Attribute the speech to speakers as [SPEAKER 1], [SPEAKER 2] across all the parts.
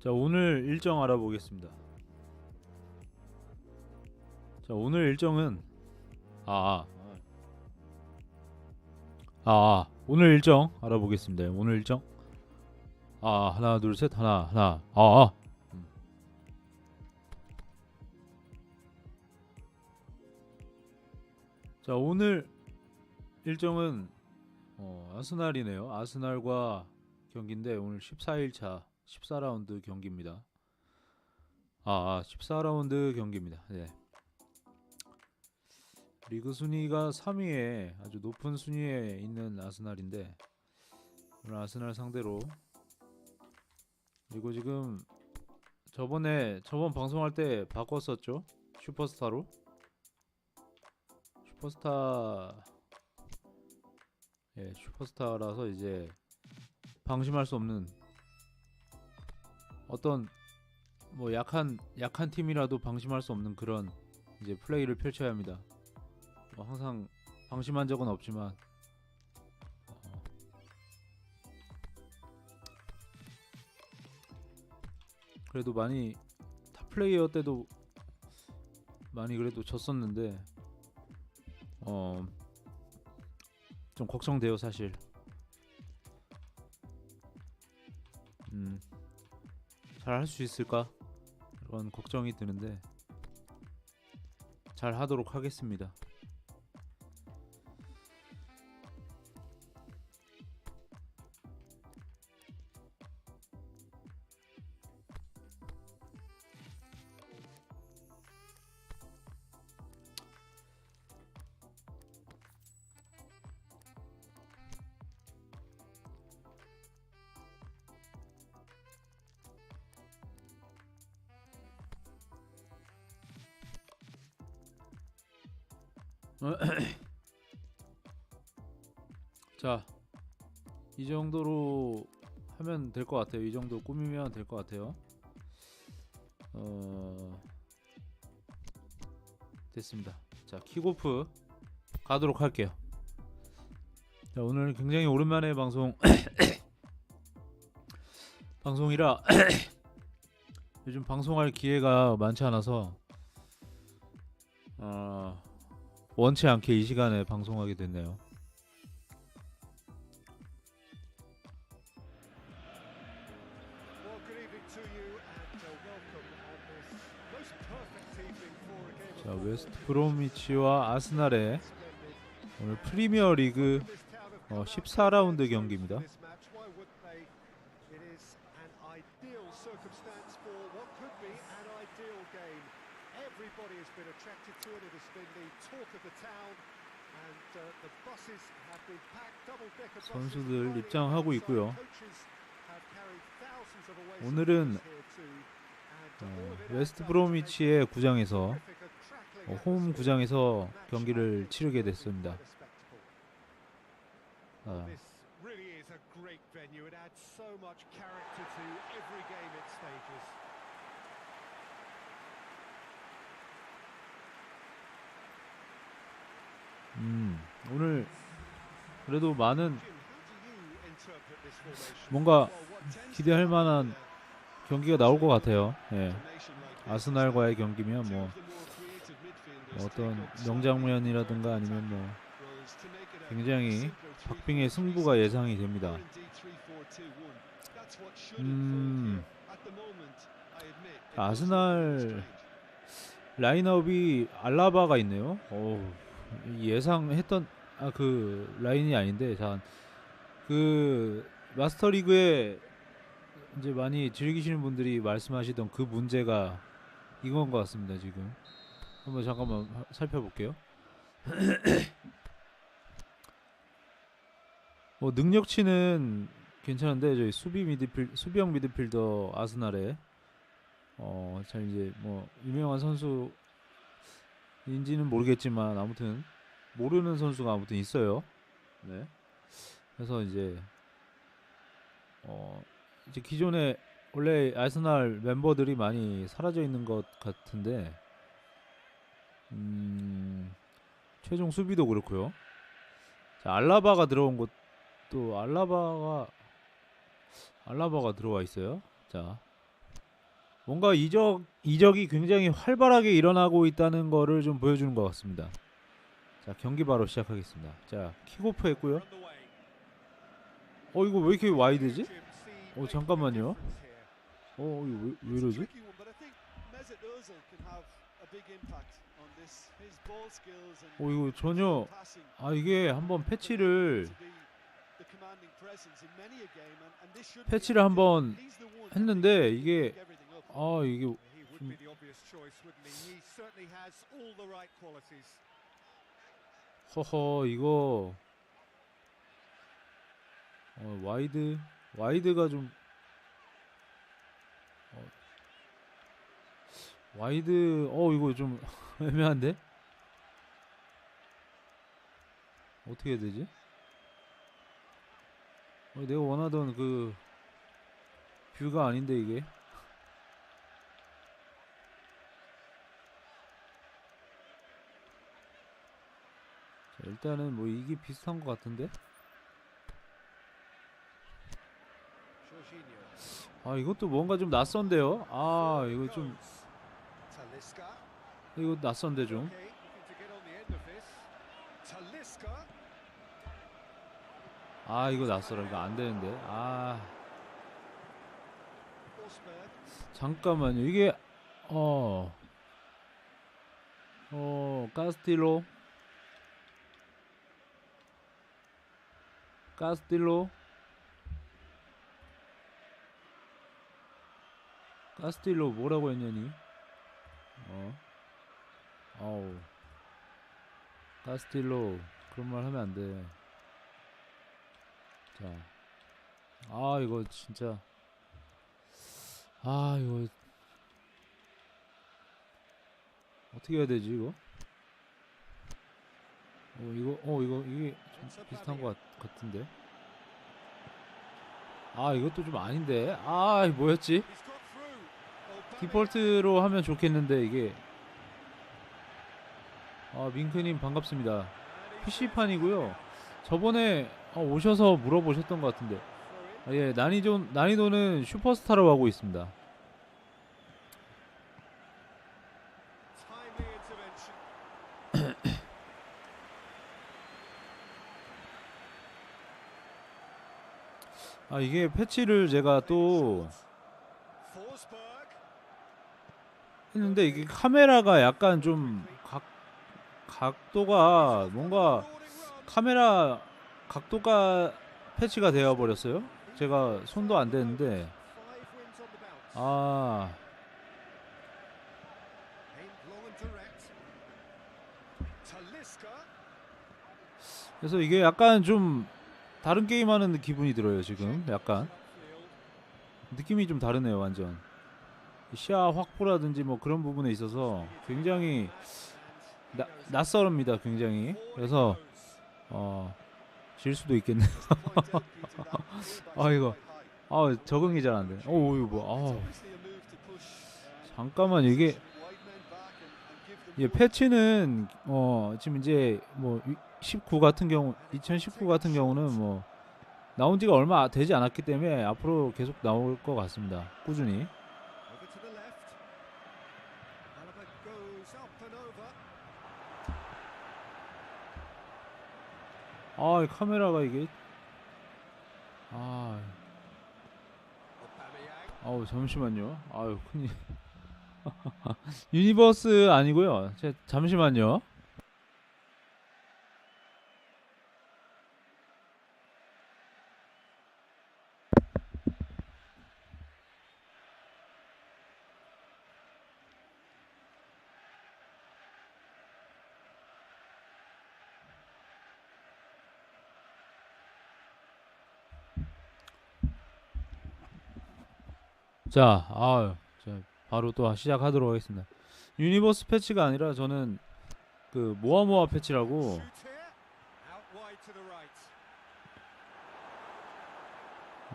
[SPEAKER 1] 자 오늘 일정 알아보겠습니다. 자 오늘 일정은 아, 아, 아 오늘 일정 알아보겠습니다. 오늘 일정 아 하나 둘 셋 하나 하나 아, 아. 음. 자 오늘 일정은 어, 아스날이네요. 아스날과 경기인데 오늘 14일차 14라운드 경기입니다. 아, 아 14라운드 경기입니다. 네. 리그 순위가 3위에 아주 높은 순위에 있는 아스날인데 오늘 아스날 상대로 그리고 지금 저번에 저번 방송할 때 바꿨었죠 슈퍼스타로 슈퍼스타 예 슈퍼스타라서 이제 방심할 수 없는 어떤 뭐 약한 약한 팀이라도 방심할 수 없는 그런 이제 플레이를 펼쳐야 합니다. 뭐 항상 방심한 적은 없지만 어, 그래도 많이 탑 플레이어 때도 많이 그래도 졌었는데 어 좀 걱정돼요 사실. 음. 잘 할 수 있을까? 그런 걱정이 드는데 잘 하도록 하겠습니다. 이 정도로 하면 될 것 같아요. 이 정도 꾸미면 될 것 같아요. 어, 됐습니다. 자, 킥오프 가도록 할게요. 자, 오늘 굉장히 오랜만에 방송 방송이라 요즘 방송할 기회가 많지 않아서 어, 원치 않게 이 시간에 방송하게 됐네요. 웨스트 브로미치와 아스날의. 오늘 프리미어 리그 어,
[SPEAKER 2] Cardiff
[SPEAKER 1] 14라운드
[SPEAKER 2] is
[SPEAKER 1] 경기입니다.
[SPEAKER 2] uh,
[SPEAKER 1] 선수들 입장하고 있고요. 오늘은
[SPEAKER 2] uh,
[SPEAKER 1] 어, 웨스트 브로미치의 구장에서 어, 홈. 구장에서 경기를 치르게 됐습니다. 아,
[SPEAKER 2] stages.
[SPEAKER 1] 음, 오늘 그래도 많은? 뭔가 기대할 만한 경기가 나올 것 같아요. 예. 아스날과의 경기면 뭐, 뭐 어떤 명장면이라든가 아니면 뭐 굉장히 박빙의
[SPEAKER 2] 3-4-3
[SPEAKER 1] 승부가 예상이 됩니다.
[SPEAKER 2] or indeed 3-4-2-1. That's what should
[SPEAKER 1] 음, 자, 아스날. 라인업이 알라바가 있네요. 오, 예상했던 아 그 라인이 아닌데 자 그 마스터 리그에 이제 많이 즐기시는 분들이 말씀하시던 그 문제가 이건 것 같습니다. 지금 한번 잠깐만 하- 살펴볼게요. 뭐 능력치는 괜찮은데 저희 수비 미드필 수비형 미드필더 아스날에 어잘 이제 뭐 유명한 선수인지는 모르겠지만 아무튼 모르는 선수가 아무튼 있어요. 네. 그래서 이제 어 이제 기존에 원래 아스날 멤버들이 많이 사라져 있는 것 같은데 음 최종 수비도 그렇고요. 자, 알라바가 들어온 것도 알라바가 알라바가 들어와 있어요. 자, 뭔가 이적 이적이 굉장히 활발하게 일어나고 있다는 거를 좀 보여주는 것 같습니다. 자 경기 바로 시작하겠습니다. 자 킥오프 했고요. 어 이거 왜 이렇게 와이드지? 어 잠깐만요. 어 이거 왜, 왜 이러지? 어 이거 전혀 아 이게 한번 패치를 패치를 한번 했는데 이게. 아 이게
[SPEAKER 2] qualities.
[SPEAKER 1] 허허 이거 어 와이드 와이드가 좀 어, 와이드 어 이거 좀 애매한데? 어떻게 해야 되지? 어, 내가 원하던 그 뷰가 아닌데 이게? 자, 일단은 뭐 이게 비슷한 것 같은데 아 이것도 뭔가 좀 낯선데요 아 이거 좀. 이거 낯선데 좀. 아 이거 낯설어 이거 안 되는데 아. 잠깐만요 이게 어 어, 카스틸로 카스틸로 카스틸로 뭐라고 했냐니 어 아우 카스틸로 그런 말 하면 안 돼 자 아 이거 진짜 아 이거 어떻게 해야 되지 이거? 어 이거 어 이거 이게 좀 비슷한 것 같, 같은데. 아 이것도 좀 아닌데. 아 뭐였지? 디폴트로 하면 좋겠는데 이게. 아 밍크님 반갑습니다. PC판이고요. 저번에 어, 오셔서 물어보셨던 것 같은데. 아, 예 난이도 난이도는 슈퍼스타로 하고 있습니다. 아 이게 패치를 제가 또 했는데 이게 카메라가 약간 좀 각 각도가 뭔가 카메라 각도가 패치가 되어 버렸어요. 제가 손도 안 대는데. 아. 그래서 이게 약간 좀 다른 게임 하는 기분이 들어요 지금 약간. 느낌이 좀 다르네요 완전 시야 확보라든지 뭐 그런 부분에 있어서 굉장히 나, 낯설습니다 굉장히 그래서 어 질 수도 있겠네 아 이거 아 적응이 잘 안 돼. 오 이거 뭐 아, 잠깐만 이게 예 패치는 어 지금 이제 뭐 19 같은 경우 2019 같은 경우는 뭐 나온 지가 얼마 되지 않았기 때문에 앞으로 계속 나올 것 같습니다. 꾸준히. 아, 이 카메라가 이게 아. 아우 잠시만요. 아유 큰일. 유니버스 아니고요. 제, 잠시만요. 자, 자, 바로 또 시작하도록 하겠습니다. 유니버스 패치가 아니라 저는 그 패치라고
[SPEAKER 2] to the right.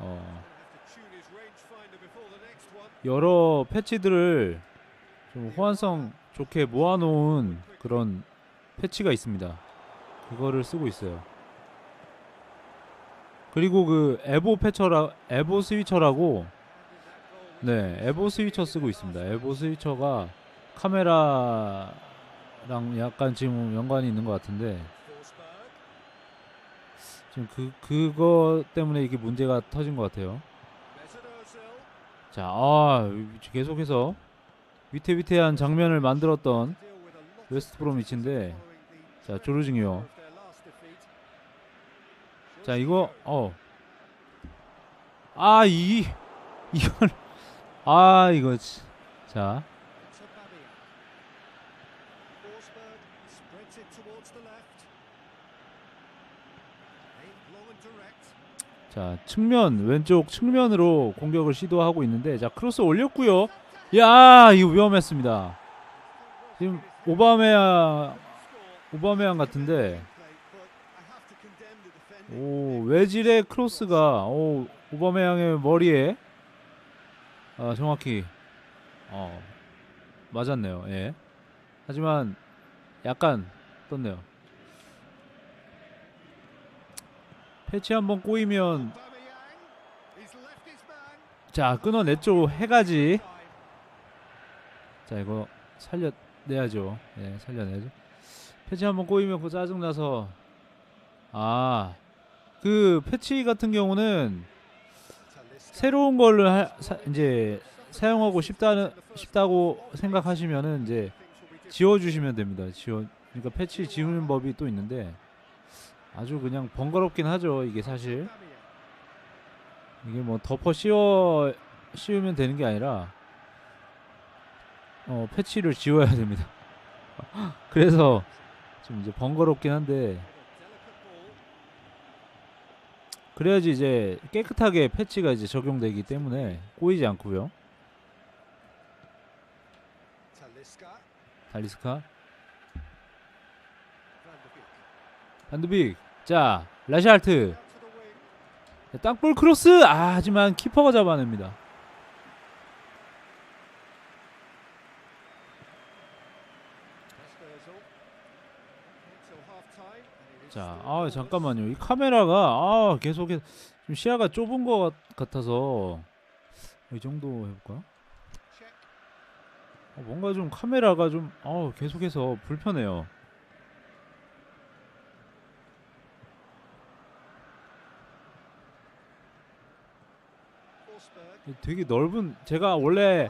[SPEAKER 1] 어. 여러 패치들을 좀 호환성 좋게 모아놓은 그런 패치가 있습니다. 그거를 쓰고 있어요. 그리고 그 에보 패처라 에보 스위처라고 네, 에보 스위처 쓰고 있습니다. 에보 스위처가 카메라랑 약간 지금 연관이 있는 것 같은데 지금 그 그거 때문에 이게 문제가 터진 것 같아요. 자, 아 계속해서 위태위태한 장면을 만들었던 웨스트 브로미치인데 자 조르징요. 자 이거 어. 아 이 이걸 아 이거 치- 자. 자 측면 왼쪽 측면으로 공격을 시도하고 있는데 자 크로스 올렸고요. 야 이거 위험했습니다. 지금 오바메야 오바메양 같은데 오 외질의 크로스가 오 오바메양의 머리에 아 정확히 어 맞았네요. 예. 하지만 약간 떴네요. 패치 한번 꼬이면. 자 끊어냈죠 해가지 자 이거 살려내야죠 예 살려내야죠 패치 한번 꼬이면 그 짜증나서 아 그 패치 같은 경우는 새로운 걸로 하, 사, 이제 사용하고 싶다는 싶다고 생각하시면은 이제 지워 주시면 됩니다 지워 그러니까 패치 지우는 법이 또 있는데 아주 그냥 번거롭긴 하죠 이게 사실 이게 뭐 덮어 씌워 씌우면 되는 게 아니라 어 패치를 지워야 됩니다. 그래서 좀 이제 번거롭긴 한데 그래야지 이제 깨끗하게 패치가 이제 적용되기 때문에 꼬이지 않고요. 달리스카. 반드빅, 자 라시알트, 땅볼 크로스. 아 하지만 키퍼가 잡아냅니다. 자, 아 잠깐만요. 이 카메라가 아 계속해 좀 시야가 좁은 것 같- 같아서 이 정도 해볼까?
[SPEAKER 2] check.
[SPEAKER 1] 어, 뭔가 좀 카메라가 좀 어, 계속해서 불편해요. 되게 넓은 제가 원래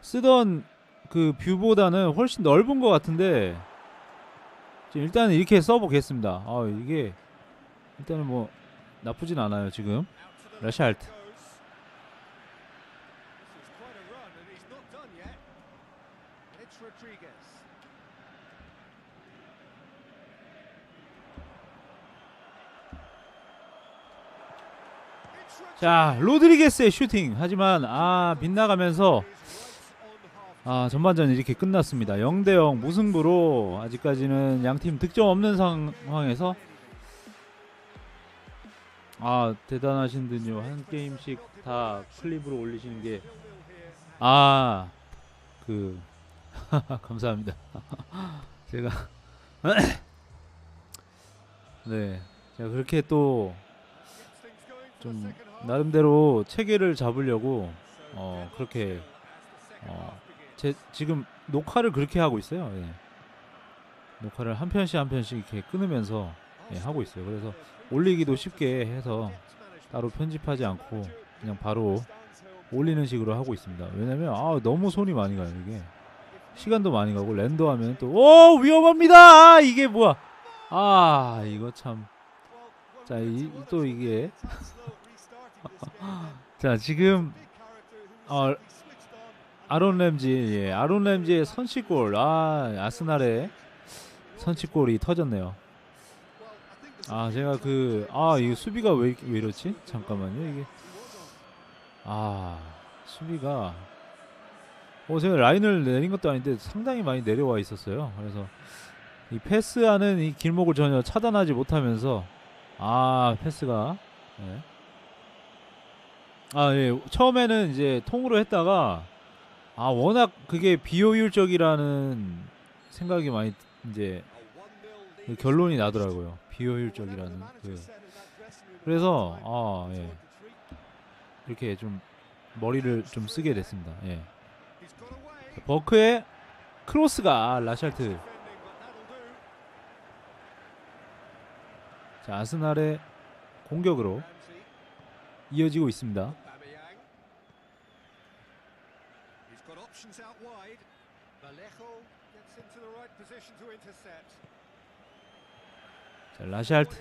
[SPEAKER 1] 쓰던 그 뷰보다는 훨씬 넓은 것 같은데 지금 일단 은 이렇게 써보겠습니다. 아 이게 일단은 뭐 나쁘진 않아요 지금
[SPEAKER 2] Rodriguez.
[SPEAKER 1] 자 로드리게스의 슈팅 하지만 아 빗나가면서 아 전반전 이렇게 끝났습니다. 0대 0 무승부로 아직까지는 양팀 득점 없는 상황에서 아 대단하신 듯요 한 게임씩 다 클립으로 올리시는 게 아 그 감사합니다. 제가 네 제가 그렇게 또 좀 나름대로 체계를 잡으려고 어 그렇게 어 제 지금 녹화를 그렇게 하고 있어요. 예. 녹화를 한 편씩 한 편씩 이렇게 끊으면서 예, 하고 있어요. 그래서 올리기도 쉽게 해서 따로 편집하지 않고 그냥 바로 올리는 식으로 하고 있습니다. 왜냐면 아 너무 손이 많이 가요 이게 시간도 많이 가고 렌더하면 또 오 위험합니다. 아, 이게 뭐야? 아 이거 참. 자, 이, 또 이게 자 지금 어, 아론 램지 예, 아론 램지의 선취골 아 아스날의 선취골이 터졌네요. 아 제가 그 아 이 수비가 왜, 왜 이렇지? 잠깐만요 이게 아 수비가 어 제가 라인을 내린 것도 아닌데 상당히 많이 내려와 있었어요. 그래서 이 패스하는 이 길목을 전혀 차단하지 못하면서 아 패스가 예. 아 예. 처음에는 이제 통으로 했다가 아 워낙 그게 비효율적이라는 생각이 많이 이제 그 결론이 나더라고요. 비효율적이라는 그 그래서 아 예. 이렇게 좀 머리를 좀 쓰게 됐습니다. 예. 버크의 크로스가 라샬트. 자, 아스날의 공격으로 이어지고 있습니다.
[SPEAKER 2] Options out wide. Vallejo gets into the right position to intercept.
[SPEAKER 1] 자, 라샬트.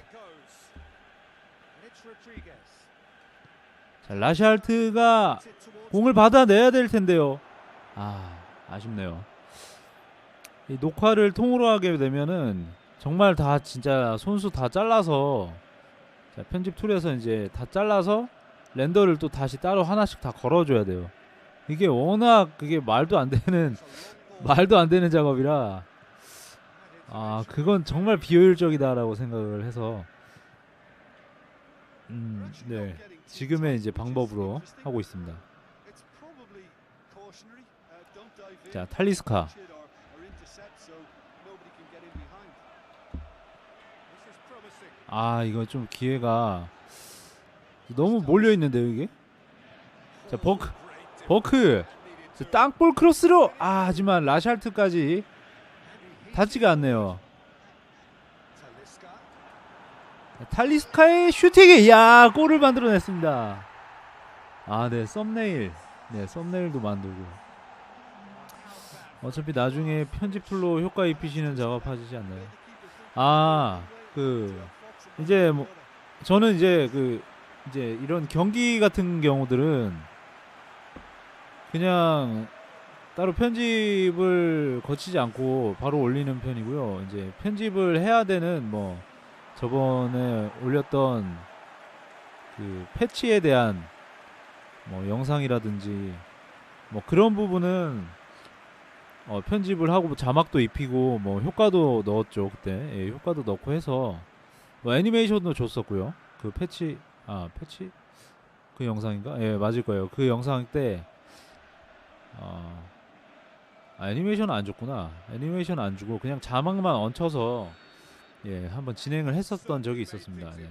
[SPEAKER 1] 자, 라샬트가 공을 받아내야 될 텐데요. 아, 아쉽네요. 이 녹화를 통으로 하게 되면은 정말 다 진짜 손수 다 잘라서 자, 편집 툴에서 이제 다 잘라서 렌더를 또 다시 따로 하나씩 다 걸어줘야 돼요. 이게 워낙 그게 말도 안 되는. 말도 안 되는 작업이라 아 그건 정말 비효율적이다라고 생각을 해서 음, 네 지금의 이제 방법으로 하고 있습니다.
[SPEAKER 3] Uh.
[SPEAKER 1] 자 탈리스카. 아 이거 좀 기회가 너무 몰려 있는데요 이게 자 버크 버크. 자, 땅볼 크로스로 아 하지만 라샬트까지 닿지가 않네요. 탈리스카의 슈팅이 야 골을 만들어냈습니다. 아네 썸네일. 네 썸네일도 만들고. 어차피 나중에 편집 툴로 효과 입히시는 작업하시지 않나요? 아그 이제 뭐 저는 이제 그 이제 이런 경기 같은 경우들은 그냥 따로 편집을 거치지 않고 바로 올리는 편이고요. 이제 편집을 해야 되는 뭐 저번에 올렸던 그 패치에 대한 뭐 영상이라든지 뭐 그런 부분은 어 편집을 하고 뭐 자막도 입히고 뭐 효과도 넣었죠 그때. 예, 효과도 넣고 해서 뭐 애니메이션도 줬었고요. 그 패치 아 패치? 그 영상인가? 예 맞을 거예요. 그 영상 때 어, 아, 애니메이션 안 줬구나. 애니메이션 안 주고 그냥 자막만 얹혀서 예 한번 진행을 했었던 적이 있었습니다. 예.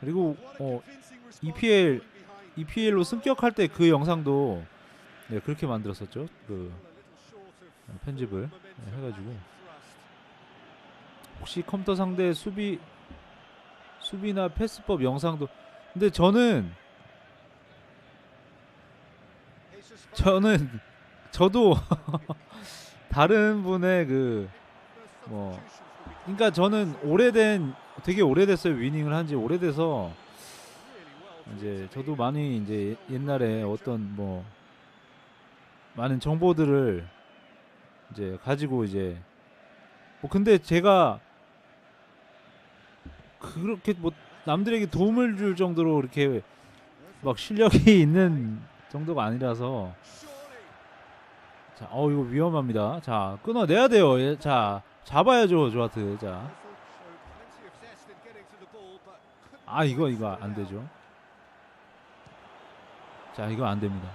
[SPEAKER 1] 그리고 어 EPL EPL로 승격할 때 그 영상도 네 그렇게 만들었었죠. 그 편집을 네, 해가지고. 혹시 컴퓨터 상대 수비 수비나 패스법 영상도 근데 저는 저는 저도 다른 분의 그 뭐, 그러니까 저는 오래된 되게 오래됐어요. 위닝을 한 지 오래돼서 이제 저도 많이 이제 옛날에 어떤 뭐 많은 정보들을 이제 가지고 이제 뭐 근데 제가 그렇게 뭐 남들에게 도움을 줄 정도로 이렇게 막 실력이 있는 정도가 아니라서 자, 어 이거 위험합니다. 자, 끊어내야 돼요. 예, 자, 잡아야죠, 조하트. 자, 아 이거 이거 안 되죠. 자, 이거 안 됩니다.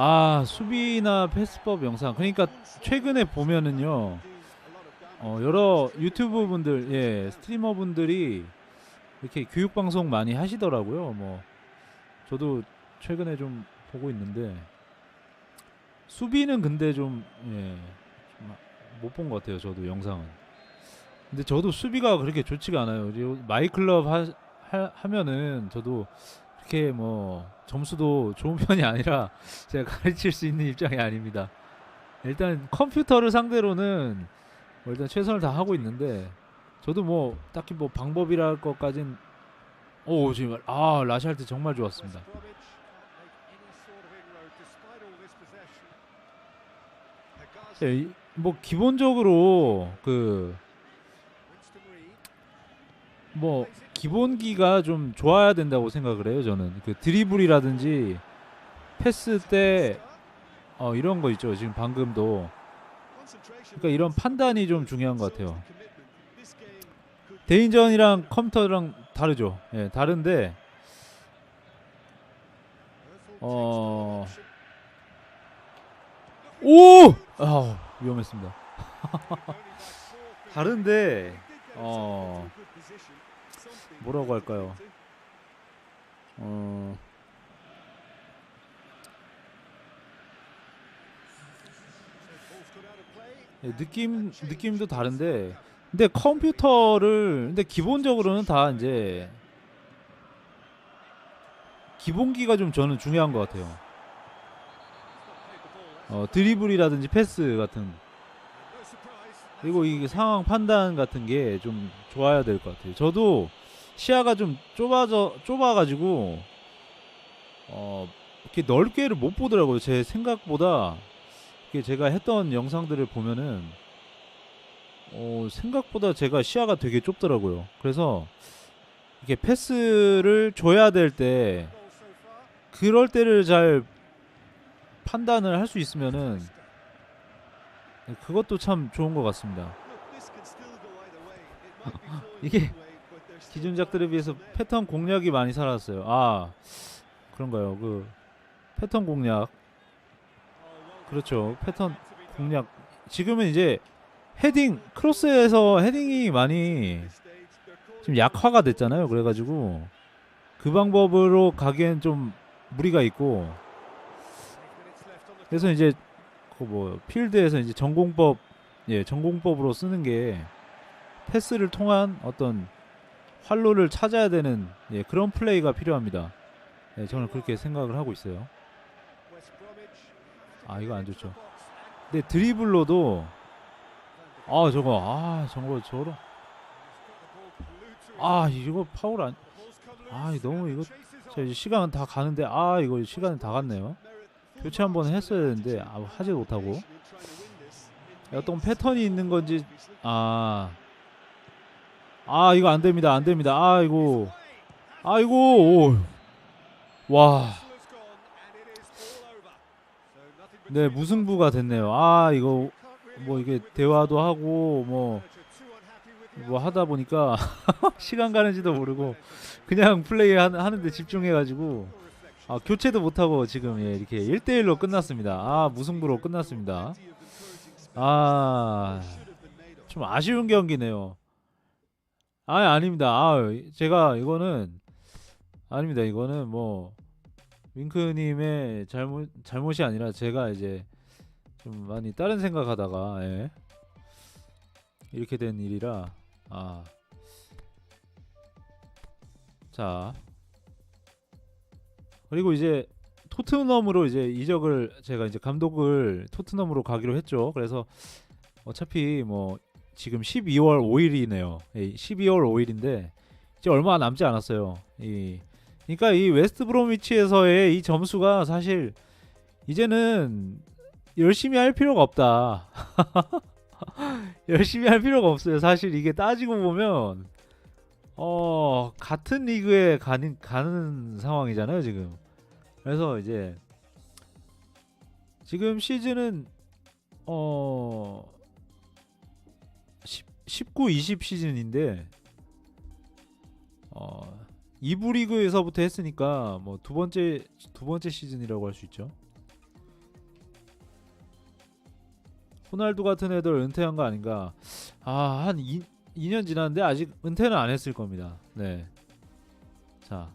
[SPEAKER 1] 아 수비나 패스법 영상 그러니까 최근에 보면은요 어, 여러 유튜브 분들 예 스트리머 분들이 이렇게 교육 방송 많이 하시더라고요 뭐 저도 최근에 좀 보고 있는데 수비는 근데 좀 예 못 본 것 같아요 저도 영상은 근데 저도 수비가 그렇게 좋지가 않아요 마이클럽 하, 하, 하 면은 저도 이렇게 뭐 점수도 좋은 편이 아니라 제가 가르칠 수 있는 입장이 아닙니다. 일단 컴퓨터를 상대로는 뭐 일단 최선을 다 하고 있는데 저도 뭐 딱히 뭐 방법이랄 것까진 오 지금 아 라샬트 정말 좋았습니다. 예, 이- 뭐 기본적으로 그 뭐 기본기가 좀 좋아야 된다고 생각을 해요 저는. 그 드리블이라든지 패스 때 어, 이런 거 있죠 지금 방금도. 그러니까 이런 판단이 좀 중요한 것 같아요. 대인전이랑 컴퓨터랑 다르죠. 예 다른데 어. 오! 아, 위험했습니다. 다른데 어 뭐라고 할까요? 어 네, 느낌 느낌도 다른데 근데 컴퓨터를 근데 기본적으로는 다 이제 기본기가 좀 저는 중요한 것 같아요. 어, 드리블이라든지 패스 같은. 그리고 이 상황 판단 같은 게 좀 좋아야 될 것 같아요. 저도 시야가 좀 좁아져 좁아가지고 어 이렇게 넓게를 못 보더라고요. 제 생각보다 이렇게 제가 했던 영상들을 보면은 어 생각보다 제가 시야가 되게 좁더라고요. 그래서 이렇게 패스를 줘야 될 때. 그럴 때를 잘 판단을 할 수 있으면은 그것도 참 좋은 것 같습니다. 이게 기존작들에 비해서 패턴 공략이 많이 살았어요. 아 그런가요? 그 패턴 공략 그렇죠. 패턴 공략 지금은 이제 헤딩 크로스에서 헤딩이 많이 좀 약화가 됐잖아요. 그래가지고 그 방법으로 가기엔 좀 무리가 있고 그래서 이제 그 뭐 필드에서 이제 전공법 예 전공법으로 쓰는 게 패스를 통한 어떤 활로를 찾아야 되는 예, 그런 플레이가 필요합니다. 예, 저는 그렇게 생각을 하고 있어요. 아 이거 안 좋죠. 근데 드리블로도 아 저거 아 저거 저런 아 이거 파울 안. 아 너무 이거 자 이제 시간 다 가는데 아 이거 시간 다 갔네요. 교체 한번 했어야 되는데 아, 하지 못하고 어떤 패턴이 있는 건지 아. 아 이거 안 됩니다. 안 됩니다. 아이고. 아이고. 오. 와. 네, 무승부가 됐네요. 아, 이거 뭐 이게 대화도 하고 뭐뭐 하다 보니까 시간 가는지도 모르고 그냥 플레이 하- 하는데 집중해 가지고 아, 교체도 못 하고 지금 예, 이렇게 1대1로 끝났습니다. 아, 무승부로 끝났습니다. 아. 좀 아쉬운 경기네요. 아, 아닙니다. 아, 제가 이거는 아닙니다. 이거는 뭐 윙크님의 잘못 잘못이 아니라 제가 이제 좀 많이 다른 생각하다가 예. 이렇게 된 일이라 아. 자. 그리고 이제 토트넘으로 이제 이적을 제가 이제 감독을 토트넘으로 가기로 했죠. 그래서 어차피 뭐 지금 12월 5일이네요. 12월 5일인데 이제 얼마 남지 않았어요. 이 그러니까 이 웨스트 브롬위치에서의 이 점수가 사실 이제는 열심히 할 필요가 없다. 열심히 할 필요가 없어요. 사실 이게 따지고 보면 어 같은 리그에 가는 가는 상황이잖아요 지금. 그래서 이제 지금 시즌은 어 10, 19, 20 시즌인데 어 2부 리그에서부터 했으니까 뭐 두 번째 두 번째 시즌이라고 할 수 있죠. 호날두 같은 애들 은퇴한 거 아닌가? 아, 한 2, 2년 지났는데 아직 은퇴는 안 했을 겁니다. 네. 자.